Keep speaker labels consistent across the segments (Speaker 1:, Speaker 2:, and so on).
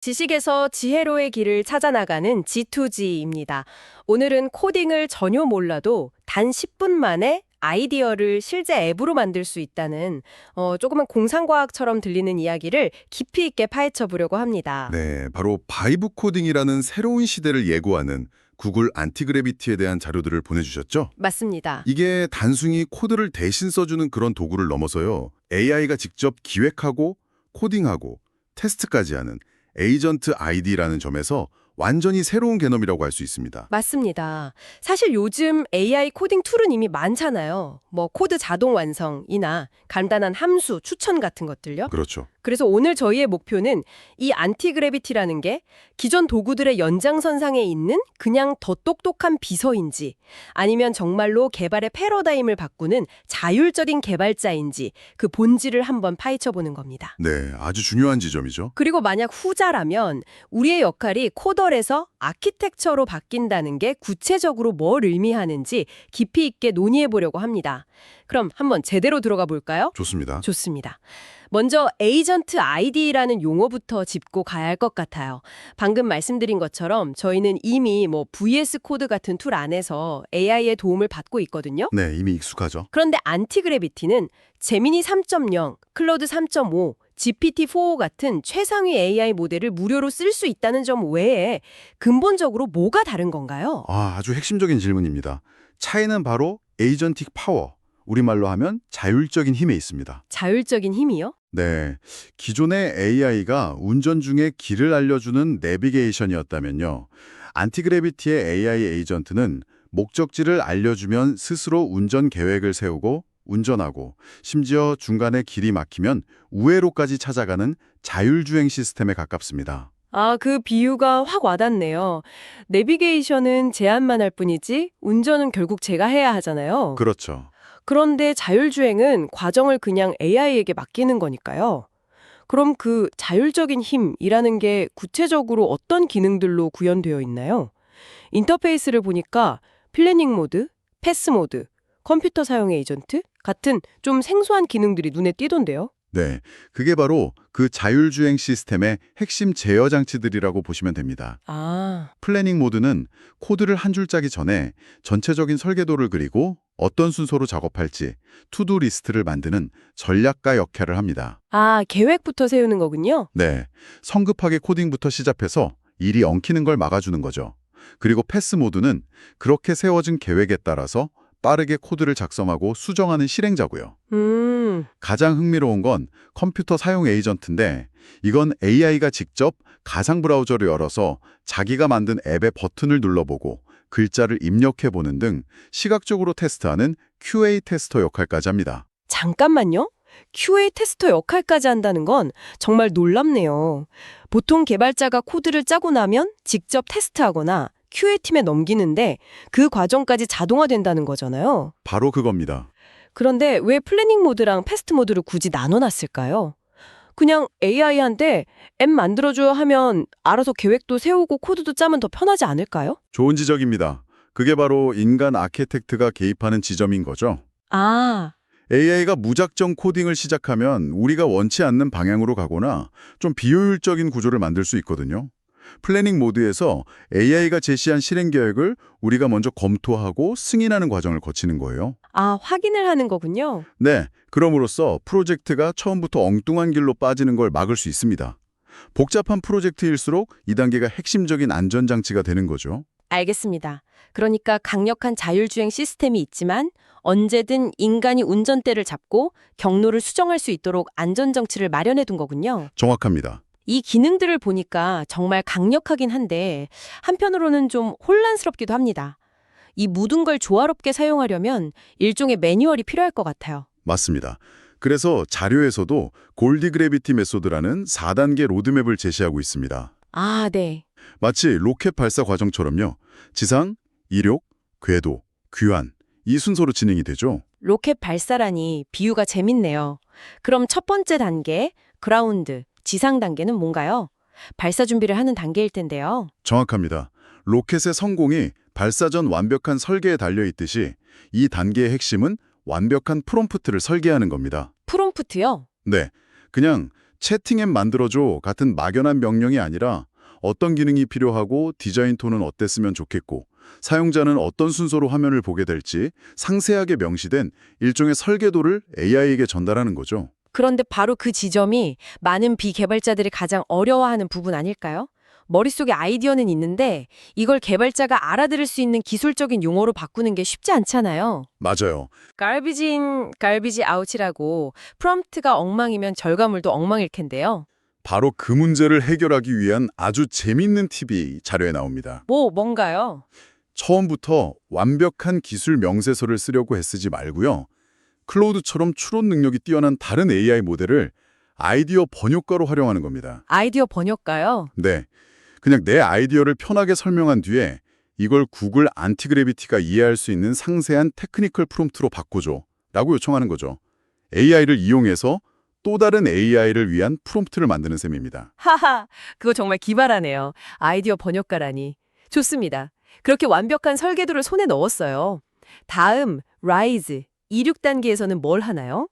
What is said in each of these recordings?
Speaker 1: 지식에서 지혜로의 길을 찾아나가는 G2G입니다. 오늘은 코딩을 전혀 몰라도 단 10분 만에 아이디어를 실제 앱으로 만들 수 있다는 어, 조그만 공상과학처럼 들리는 이야기를 깊이 있게 파헤쳐 보려고 합니다.
Speaker 2: 네, 바로 바이브 코딩이라는 새로운 시대를 예고하는 구글 안티그래비티에 대한 자료들을 보내주셨죠?
Speaker 1: 맞습니다.
Speaker 2: 이게 단순히 코드를 대신 써주는 그런 도구를 넘어서요. AI가 직접 기획하고 코딩하고 테스트까지 하는 에이전트 아이디라는 점에서 완전히 새로운 개념이라고 할 수 있습니다.
Speaker 1: 맞습니다. 사실 요즘 AI 코딩 툴은 이미 많잖아요. 뭐 코드 자동 완성이나 간단한 함수, 추천 같은 것들요.
Speaker 2: 그렇죠.
Speaker 1: 그래서 오늘 저희의 목표는 이 안티그래비티라는 게 기존 도구들의 연장선상에 있는 그냥 더 똑똑한 비서인지 아니면 정말로 개발의 패러다임을 바꾸는 자율적인 개발자인지 그 본질을 한번 파헤쳐 보는 겁니다.
Speaker 2: 네, 아주 중요한 지점이죠.
Speaker 1: 그리고 만약 후자라면 우리의 역할이 코덜에서 아키텍처로 바뀐다는 게 구체적으로 뭘 의미하는지 깊이 있게 논의해 보려고 합니다. 그럼 한번 제대로 들어가 볼까요?
Speaker 2: 좋습니다.
Speaker 1: 좋습니다. 먼저 에이전트 아이디라는 용어부터 짚고 가야 할 것 같아요. 방금 말씀드린 것처럼 저희는 이미 뭐 VS 코드 같은 툴 안에서 AI의 도움을 받고 있거든요.
Speaker 2: 네, 이미 익숙하죠.
Speaker 1: 그런데 안티그래비티는 제미니 3.0, 클로드 3.5, GPT-4 같은 최상위 AI 모델을 무료로 쓸 수 있다는 점 외에 근본적으로 뭐가 다른 건가요?
Speaker 2: 아, 아주 핵심적인 질문입니다. 차이는 바로 에이전틱 파워, 우리말로 하면 자율적인 힘에 있습니다.
Speaker 1: 자율적인 힘이요?
Speaker 2: 네, 기존의 AI가 운전 중에 길을 알려주는 내비게이션이었다면요. 안티그래비티의 AI 에이전트는 목적지를 알려주면 스스로 운전 계획을 세우고 운전하고 심지어 중간에 길이 막히면 우회로까지 찾아가는 자율주행 시스템에 가깝습니다.
Speaker 1: 아, 그 비유가 확 와닿네요. 내비게이션은 제한만 할 뿐이지 운전은 결국 제가 해야 하잖아요.
Speaker 2: 그렇죠.
Speaker 1: 그런데 자율주행은 과정을 그냥 AI에게 맡기는 거니까요. 그럼 그 자율적인 힘이라는 게 구체적으로 어떤 기능들로 구현되어 있나요? 인터페이스를 보니까 플래닝 모드, 패스 모드, 컴퓨터 사용 에이전트 같은 좀 생소한 기능들이 눈에 띄던데요.
Speaker 2: 네, 그게 바로 그 자율주행 시스템의 핵심 제어 장치들이라고 보시면 됩니다.
Speaker 1: 아,
Speaker 2: 플래닝 모드는 코드를 한 줄 짜기 전에 전체적인 설계도를 그리고 어떤 순서로 작업할지 투두 리스트를 만드는 전략가 역할을 합니다.
Speaker 1: 아, 계획부터 세우는 거군요.
Speaker 2: 네, 성급하게 코딩부터 시작해서 일이 엉키는 걸 막아주는 거죠. 그리고 패스 모드는 그렇게 세워진 계획에 따라서 빠르게 코드를 작성하고 수정하는 실행자고요.
Speaker 1: 음,
Speaker 2: 가장 흥미로운 건 컴퓨터 사용 에이전트인데 이건 AI가 직접 가상 브라우저를 열어서 자기가 만든 앱의 버튼을 눌러보고 글자를 입력해보는 등 시각적으로 테스트하는 QA 테스터 역할까지 합니다.
Speaker 1: 잠깐만요. QA 테스터 역할까지 한다는 건 정말 놀랍네요. 보통 개발자가 코드를 짜고 나면 직접 테스트하거나 QA팀에 넘기는데 그 과정까지 자동화된다는 거잖아요.
Speaker 2: 바로 그겁니다.
Speaker 1: 그런데 왜 플래닝 모드랑 패스트 모드를 굳이 나눠놨을까요? 그냥 AI한테 앱 만들어줘 하면 알아서 계획도 세우고 코드도 짜면 더 편하지 않을까요?
Speaker 2: 좋은 지적입니다. 그게 바로 인간 아키텍트가 개입하는 지점인 거죠.
Speaker 1: 아,
Speaker 2: AI가 무작정 코딩을 시작하면 우리가 원치 않는 방향으로 가거나 좀 비효율적인 구조를 만들 수 있거든요. 플래닝 모드에서 AI가 제시한 실행 계획을 우리가 먼저 검토하고 승인하는 과정을 거치는 거예요.
Speaker 1: 아, 확인을 하는 거군요.
Speaker 2: 네, 그럼으로써 프로젝트가 처음부터 엉뚱한 길로 빠지는 걸 막을 수 있습니다. 복잡한 프로젝트일수록 이 단계가 핵심적인 안전장치가 되는 거죠.
Speaker 1: 알겠습니다. 그러니까 강력한 자율주행 시스템이 있지만 언제든 인간이 운전대를 잡고 경로를 수정할 수 있도록 안전정치를 마련해 둔 거군요.
Speaker 2: 정확합니다.
Speaker 1: 이 기능들을 보니까 정말 강력하긴 한데 한편으로는 좀 혼란스럽기도 합니다. 이 모든 걸 조화롭게 사용하려면 일종의 매뉴얼이 필요할 것 같아요.
Speaker 2: 맞습니다. 그래서 자료에서도 골디 그래비티 메소드라는 4단계 로드맵을 제시하고 있습니다.
Speaker 1: 아, 네.
Speaker 2: 마치 로켓 발사 과정처럼요. 지상, 이륙, 궤도, 귀환 이 순서로 진행이 되죠.
Speaker 1: 로켓 발사라니 비유가 재밌네요. 그럼 첫 번째 단계, 그라운드, 지상 단계는 뭔가요? 발사 준비를 하는 단계일 텐데요.
Speaker 2: 정확합니다. 로켓의 성공이 발사 전 완벽한 설계에 달려 있듯이 이 단계의 핵심은 완벽한 프롬프트를 설계하는 겁니다.
Speaker 1: 프롬프트요?
Speaker 2: 네, 그냥 채팅 앱 만들어줘 같은 막연한 명령이 아니라 어떤 기능이 필요하고 디자인 톤은 어땠으면 좋겠고 사용자는 어떤 순서로 화면을 보게 될지 상세하게 명시된 일종의 설계도를 AI에게 전달하는 거죠.
Speaker 1: 그런데 바로 그 지점이 많은 비개발자들이 가장 어려워하는 부분 아닐까요? 머릿속에 아이디어는 있는데 이걸 개발자가 알아들을 수 있는 기술적인 용어로 바꾸는 게 쉽지 않잖아요.
Speaker 2: 맞아요.
Speaker 1: in, garbage out이라고 프롬프트가 엉망이면 결과물도 엉망일 텐데요.
Speaker 2: 바로 그 문제를 해결하기 위한 아주 재밌는 팁이 자료에 나옵니다.
Speaker 1: 뭐 뭔가요?
Speaker 2: 처음부터 완벽한 기술 명세서를 쓰려고 애쓰지 말고요. 클로우드처럼 추론 능력이 뛰어난 다른 AI 모델을 아이디어 번역가로 활용하는 겁니다.
Speaker 1: 아이디어 번역가요?
Speaker 2: 네. 그냥 내 아이디어를 편하게 설명한 뒤에 이걸 구글 안티그래비티가 이해할 수 있는 상세한 테크니컬 프롬프트로 바꿔줘 라고 요청하는 거죠. AI를 이용해서 또 다른 AI를 위한 프롬프트를 만드는 셈입니다.
Speaker 1: 하하, 그거 정말 기발하네요. 아이디어 번역가라니. 좋습니다. 그렇게 완벽한 설계도를 손에 넣었어요. 다음, 라이즈. 26단계에서는 뭘 하나요?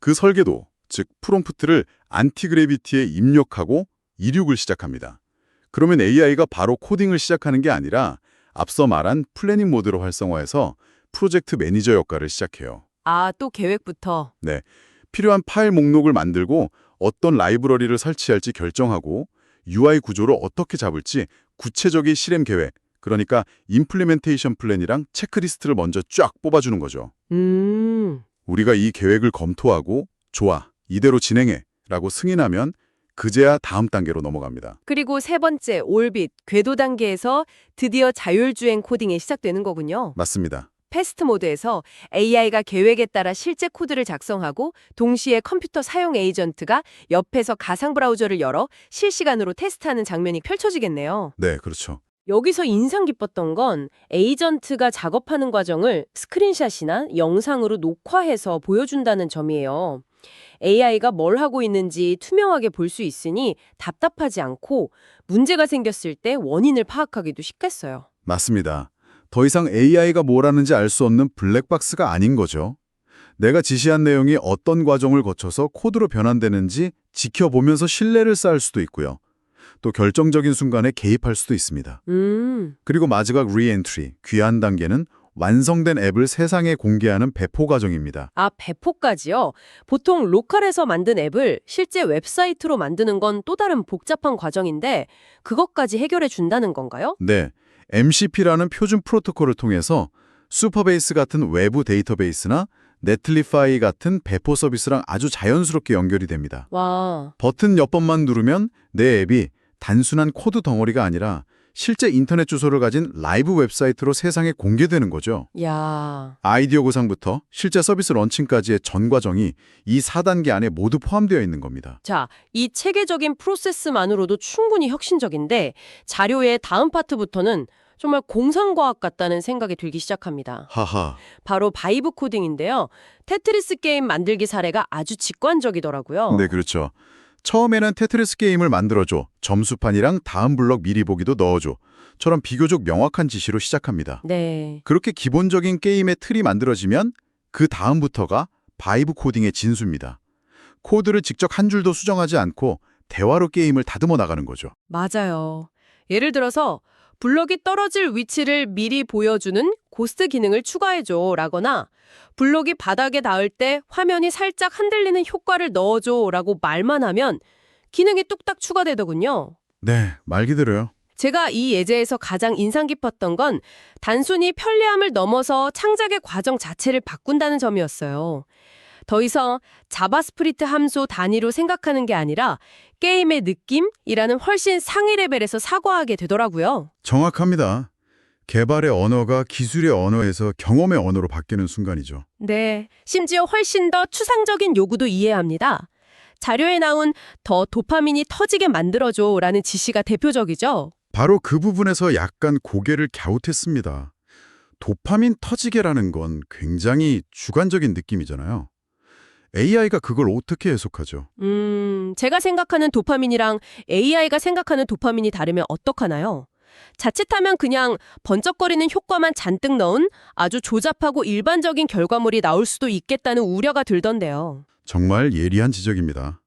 Speaker 2: 그 설계도, 즉 프롬프트를 안티그래비티에 입력하고 이륙을 시작합니다. 그러면 AI가 바로 코딩을 시작하는 게 아니라 앞서 말한 플래닝 모드로 활성화해서 프로젝트 매니저 역할을 시작해요.
Speaker 1: 아, 또 계획부터.
Speaker 2: 필요한 파일 목록을 만들고 어떤 라이브러리를 설치할지 결정하고 UI 구조를 어떻게 잡을지 구체적인 실행 계획, 그러니까 임플리멘테이션 플랜이랑 체크리스트를 먼저 쫙 뽑아주는 거죠.
Speaker 1: 음,
Speaker 2: 우리가 이 계획을 검토하고 좋아, 이대로 진행해 라고 승인하면 그제야 다음 단계로 넘어갑니다.
Speaker 1: 그리고 세 번째, 올빗, 궤도 단계에서 드디어 자율주행 코딩이 시작되는 거군요.
Speaker 2: 맞습니다.
Speaker 1: 패스트 모드에서 AI가 계획에 따라 실제 코드를 작성하고 동시에 컴퓨터 사용 에이전트가 옆에서 가상 브라우저를 열어 실시간으로 테스트하는 장면이 펼쳐지겠네요.
Speaker 2: 네, 그렇죠.
Speaker 1: 여기서 인상 깊었던 건 에이전트가 작업하는 과정을 스크린샷이나 영상으로 녹화해서 보여준다는 점이에요. AI가 뭘 하고 있는지 투명하게 볼 수 있으니 답답하지 않고 문제가 생겼을 때 원인을 파악하기도 쉽겠어요.
Speaker 2: 맞습니다. 더 이상 AI가 뭘 하는지 알 수 없는 블랙박스가 아닌 거죠. 내가 지시한 내용이 어떤 과정을 거쳐서 코드로 변환되는지 지켜보면서 신뢰를 쌓을 수도 있고요. 또 결정적인 순간에 개입할 수도 있습니다.
Speaker 1: 음,
Speaker 2: 그리고 마지막 리엔트리, 귀환 단계는 완성된 앱을 세상에 공개하는 배포 과정입니다.
Speaker 1: 아, 배포까지요? 보통 로컬에서 만든 앱을 실제 웹사이트로 만드는 건 또 다른 복잡한 과정인데 그것까지 해결해 준다는 건가요?
Speaker 2: 네, MCP라는 표준 프로토콜을 통해서 슈퍼베이스 같은 외부 데이터베이스나 네틀리파이 같은 배포 서비스랑 아주 자연스럽게 연결이 됩니다.
Speaker 1: 와,
Speaker 2: 버튼 몇 번만 누르면 내 앱이 단순한 코드 덩어리가 아니라 실제 인터넷 주소를 가진 라이브 웹사이트로 세상에 공개되는 거죠.
Speaker 1: 야,
Speaker 2: 아이디어 구상부터 실제 서비스 런칭까지의 전 과정이 이 4단계 안에 모두 포함되어 있는 겁니다.
Speaker 1: 자, 이 체계적인 프로세스만으로도 충분히 혁신적인데 자료의 다음 파트부터는 정말 공상과학 같다는 생각이 들기 시작합니다.
Speaker 2: 하하.
Speaker 1: 바로 바이브 코딩인데요. 테트리스 게임 만들기 사례가 아주 직관적이더라고요.
Speaker 2: 네, 그렇죠. 처음에는 테트리스 게임을 만들어줘. 점수판이랑 다음 블럭 미리 보기도 넣어줘. 처럼 비교적 명확한 지시로 시작합니다.
Speaker 1: 네.
Speaker 2: 그렇게 기본적인 게임의 틀이 만들어지면 그 다음부터가 바이브 코딩의 진수입니다. 코드를 직접 한 줄도 수정하지 않고 대화로 게임을 다듬어 나가는 거죠.
Speaker 1: 맞아요. 예를 들어서 블럭이 떨어질 위치를 미리 보여주는 고스트 기능을 추가해줘 라거나 블럭이 바닥에 닿을 때 화면이 살짝 흔들리는 효과를 넣어줘 라고 말만 하면 기능이 뚝딱 추가되더군요.
Speaker 2: 네, 말 그대로요.
Speaker 1: 제가 이 예제에서 가장 인상 깊었던 건 단순히 편리함을 넘어서 창작의 과정 자체를 바꾼다는 점이었어요. 더 이상 자바스크립트 함수 단위로 생각하는 게 아니라 게임의 느낌이라는 훨씬 상위 레벨에서 사고하게 되더라고요.
Speaker 2: 정확합니다. 개발의 언어가 기술의 언어에서 경험의 언어로 바뀌는 순간이죠.
Speaker 1: 네, 심지어 훨씬 더 추상적인 요구도 이해합니다. 자료에 나온 더 도파민이 터지게 만들어줘라는 지시가 대표적이죠.
Speaker 2: 바로 그 부분에서 약간 고개를 갸웃했습니다. 도파민 터지게라는 건 굉장히 주관적인 느낌이잖아요. AI가 그걸 어떻게 해석하죠?
Speaker 1: 음, 제가 생각하는 도파민이랑 AI가 생각하는 도파민이 다르면 어떡하나요? 자칫하면 그냥 번쩍거리는 효과만 잔뜩 넣은 아주 조잡하고 일반적인 결과물이 나올 수도 있겠다는 우려가 들던데요.
Speaker 2: 정말 예리한 지적입니다.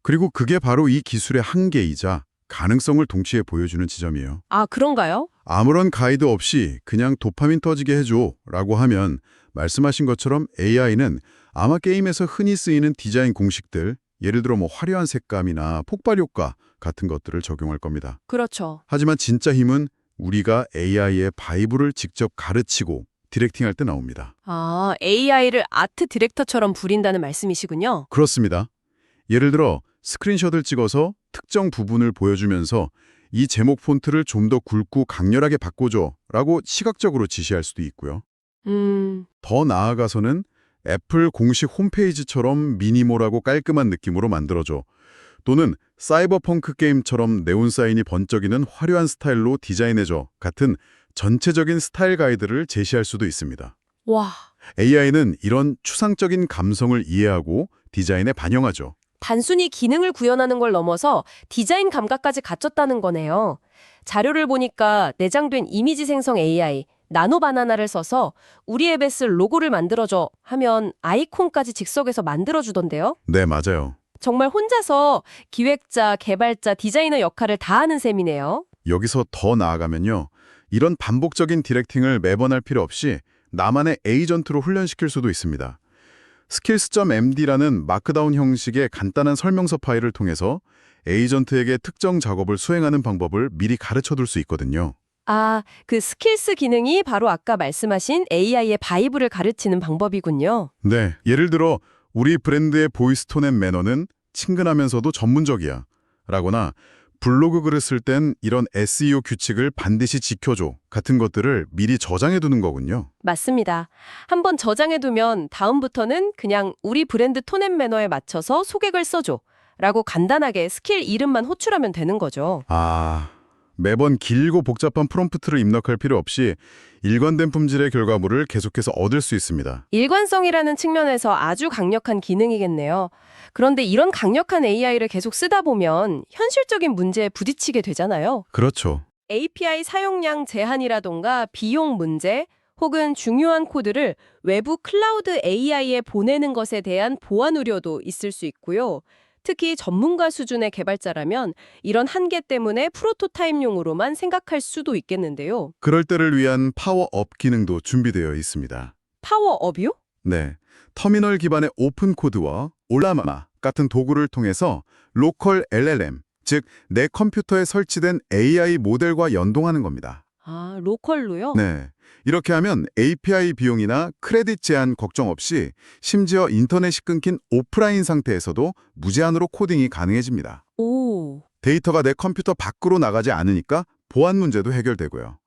Speaker 2: 그리고 그게 바로 이 기술의 한계이자 가능성을 동시에 보여주는 지점이에요.
Speaker 1: 아, 그런가요?
Speaker 2: 아무런 가이드 없이 그냥 도파민 터지게 해줘 라고 하면 말씀하신 것처럼 AI는 아마 게임에서 흔히 쓰이는 디자인 공식들, 예를 들어 뭐 화려한 색감이나 폭발 효과 같은 것들을 적용할 겁니다.
Speaker 1: 그렇죠.
Speaker 2: 하지만 진짜 힘은 우리가 AI의 바이브를 직접 가르치고 디렉팅할 때 나옵니다.
Speaker 1: 아, AI를 아트 디렉터처럼 부린다는 말씀이시군요.
Speaker 2: 그렇습니다. 예를 들어 스크린샷을 찍어서 특정 부분을 보여주면서 이 제목 폰트를 좀 더 굵고 강렬하게 바꿔줘 라고 시각적으로 지시할 수도 있고요.
Speaker 1: 음,
Speaker 2: 더 나아가서는 애플 공식 홈페이지처럼 미니멀하고 깔끔한 느낌으로 만들어줘. 또는 사이버펑크 게임처럼 네온사인이 번쩍이는 화려한 스타일로 디자인해줘. 같은 전체적인 스타일 가이드를 제시할 수도 있습니다.
Speaker 1: 와,
Speaker 2: AI는 이런 추상적인 감성을 이해하고 디자인에 반영하죠.
Speaker 1: 단순히 기능을 구현하는 걸 넘어서 디자인 감각까지 갖췄다는 거네요. 자료를 보니까 내장된 이미지 생성 AI, 나노 바나나를 써서 우리 쓸 로고를 만들어줘 하면 아이콘까지 즉석에서 만들어주던데요.
Speaker 2: 네, 맞아요.
Speaker 1: 정말 혼자서 기획자, 개발자, 디자이너 역할을 다 하는 셈이네요.
Speaker 2: 여기서 더 나아가면요. 이런 반복적인 디렉팅을 매번 할 필요 없이 나만의 에이전트로 훈련시킬 수도 있습니다. skills.md라는 마크다운 형식의 간단한 설명서 파일을 통해서 에이전트에게 특정 작업을 수행하는 방법을 미리 가르쳐둘 수 있거든요.
Speaker 1: 아, 그 스킬스 기능이 바로 아까 말씀하신 AI의 바이브를 가르치는 방법이군요.
Speaker 2: 네, 예를 들어 우리 브랜드의 보이스 톤 앤 매너는 친근하면서도 전문적이야. 라거나 블로그 글을 쓸 땐 이런 SEO 규칙을 반드시 지켜줘. 같은 것들을 미리 저장해 두는 거군요.
Speaker 1: 맞습니다. 한번 저장해두면 다음부터는 그냥 우리 브랜드 톤 앤 매너에 맞춰서 소개글 써줘. 라고 간단하게 스킬 이름만 호출하면 되는 거죠.
Speaker 2: 아, 매번 길고 복잡한 프롬프트를 입력할 필요 없이 일관된 품질의 결과물을 계속해서 얻을 수 있습니다.
Speaker 1: 일관성이라는 측면에서 아주 강력한 기능이겠네요. 그런데 이런 강력한 AI를 계속 쓰다 보면 현실적인 문제에 부딪히게 되잖아요.
Speaker 2: 그렇죠.
Speaker 1: API 사용량 제한이라던가 비용 문제 혹은 중요한 코드를 외부 클라우드 AI에 보내는 것에 대한 보안 우려도 있을 수 있고요. 특히 전문가 수준의 개발자라면 이런 한계 때문에 프로토타입용으로만 생각할 수도 있겠는데요.
Speaker 2: 그럴 때를 위한 파워업 기능도 준비되어 있습니다.
Speaker 1: 파워업이요?
Speaker 2: 네, 터미널 기반의 오픈 코드와 올라마 같은 도구를 통해서 로컬 LLM, 즉 내 컴퓨터에 설치된 AI 모델과 연동하는 겁니다.
Speaker 1: 아, 로컬로요?
Speaker 2: 네, 이렇게 하면 API 비용이나 크레딧 제한 걱정 없이 심지어 인터넷이 끊긴 오프라인 상태에서도 무제한으로 코딩이 가능해집니다.
Speaker 1: 오,
Speaker 2: 데이터가 내 컴퓨터 밖으로 나가지 않으니까 보안 문제도 해결되고요.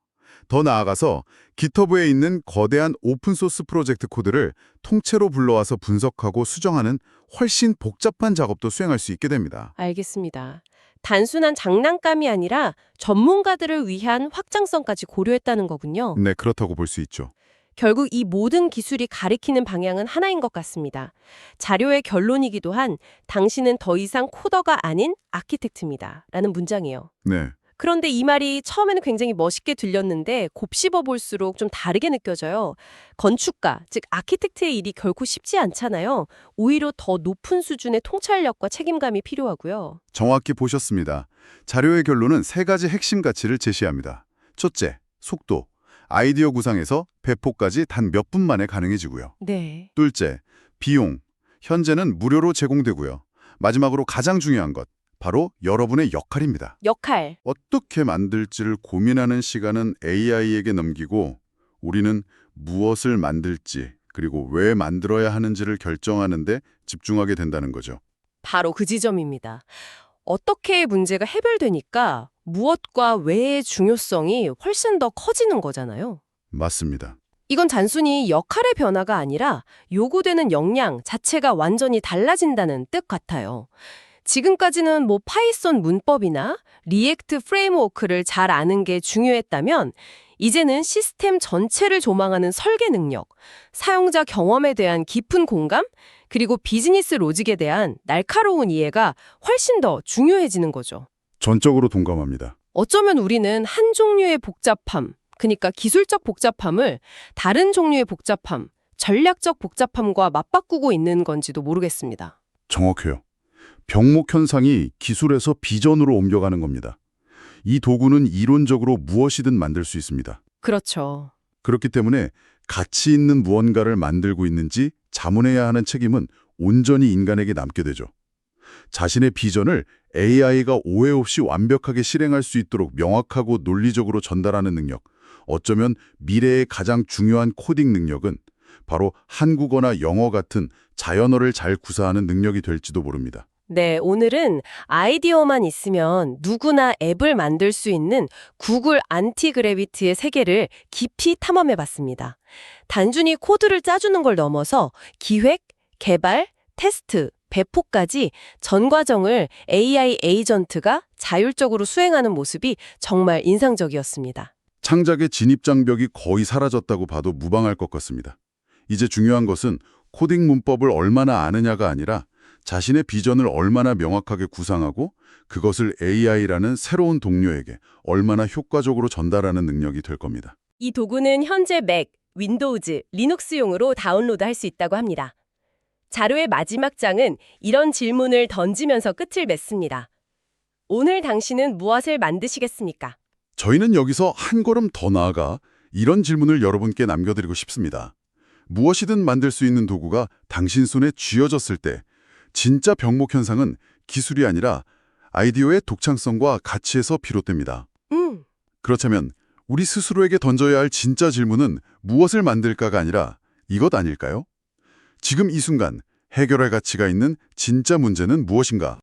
Speaker 2: 더 나아가서 GitHub에 있는 거대한 오픈소스 프로젝트 코드를 통째로 불러와서 분석하고 수정하는 훨씬 복잡한 작업도 수행할 수 있게 됩니다.
Speaker 1: 알겠습니다. 단순한 장난감이 아니라 전문가들을 위한 확장성까지 고려했다는 거군요.
Speaker 2: 네, 그렇다고 볼 수 있죠.
Speaker 1: 결국 이 모든 기술이 가리키는 방향은 하나인 것 같습니다. 자료의 결론이기도 한 당신은 더 이상 코더가 아닌 아키텍트입니다. 라는 문장이에요.
Speaker 2: 네,
Speaker 1: 그런데 이 말이 처음에는 굉장히 멋있게 들렸는데 곱씹어 볼수록 좀 다르게 느껴져요. 건축가, 즉 아키텍트의 일이 결코 쉽지 않잖아요. 오히려 더 높은 수준의 통찰력과 책임감이 필요하고요.
Speaker 2: 정확히 보셨습니다. 자료의 결론은 세 가지 핵심 가치를 제시합니다. 첫째, 속도. 아이디어 구상에서 배포까지 단 몇 분 만에 가능해지고요.
Speaker 1: 네.
Speaker 2: 둘째, 비용. 현재는 무료로 제공되고요. 마지막으로 가장 중요한 것, 바로 여러분의 역할입니다.
Speaker 1: 역할.
Speaker 2: 어떻게 만들지를 고민하는 시간은 AI에게 넘기고 우리는 무엇을 만들지 그리고 왜 만들어야 하는지를 결정하는데 집중하게 된다는 거죠.
Speaker 1: 바로 그 지점입니다. 어떻게 문제가 해결되니까 무엇과 왜의 중요성이 훨씬 더 커지는 거잖아요.
Speaker 2: 맞습니다.
Speaker 1: 이건 단순히 역할의 변화가 아니라 요구되는 역량 자체가 완전히 달라진다는 뜻 같아요. 지금까지는 뭐 파이썬 문법이나 리액트 프레임워크를 잘 아는 게 중요했다면 이제는 시스템 전체를 조망하는 설계 능력, 사용자 경험에 대한 깊은 공감, 그리고 비즈니스 로직에 대한 날카로운 이해가 훨씬 더 중요해지는 거죠.
Speaker 2: 전적으로 동감합니다.
Speaker 1: 어쩌면 우리는 한 종류의 복잡함, 그러니까 기술적 복잡함을 다른 종류의 복잡함, 전략적 복잡함과 맞바꾸고 있는 건지도 모르겠습니다.
Speaker 2: 정확해요. 병목 현상이 기술에서 비전으로 옮겨가는 겁니다. 이 도구는 이론적으로 무엇이든 만들 수 있습니다.
Speaker 3: 그렇죠.
Speaker 2: 그렇기 때문에 가치 있는 무언가를 만들고 있는지 자문해야 하는 책임은 온전히 인간에게 남게 되죠. 자신의 비전을 AI가 오해 없이 완벽하게 실행할 수 있도록 명확하고 논리적으로 전달하는 능력, 어쩌면 미래의 가장 중요한 코딩 능력은 바로 한국어나 영어 같은 자연어를 잘 구사하는 능력이 될지도 모릅니다.
Speaker 1: 네, 오늘은 아이디어만 있으면 누구나 앱을 만들 수 있는 구글 안티그래비티의 세계를 깊이 탐험해 봤습니다. 단순히 코드를 짜주는 걸 넘어서 기획, 개발, 테스트, 배포까지 전 과정을 AI 에이전트가 자율적으로 수행하는 모습이 정말 인상적이었습니다.
Speaker 2: 창작의 진입 장벽이 거의 사라졌다고 봐도 무방할 것 같습니다. 이제 중요한 것은 코딩 문법을 얼마나 아느냐가 아니라 자신의 비전을 얼마나 명확하게 구상하고 그것을 AI라는 새로운 동료에게 얼마나 효과적으로 전달하는 능력이 될 겁니다.
Speaker 1: 이 도구는 현재 맥, 윈도우즈, 리눅스용으로 다운로드할 수 있다고 합니다. 자료의 마지막 장은 이런 질문을 던지면서 끝을 맺습니다. 오늘 당신은 무엇을 만드시겠습니까?
Speaker 2: 저희는 여기서 한 걸음 더 나아가 이런 질문을 여러분께 남겨드리고 싶습니다. 무엇이든 만들 수 있는 도구가 당신 손에 쥐어졌을 때 진짜 병목 현상은 기술이 아니라 아이디어의 독창성과 가치에서 비롯됩니다.
Speaker 1: 음,
Speaker 2: 그렇다면 우리 스스로에게 던져야 할 진짜 질문은 무엇을 만들까가 아니라 이것 아닐까요? 지금 이 순간 해결할 가치가 있는 진짜 문제는 무엇인가?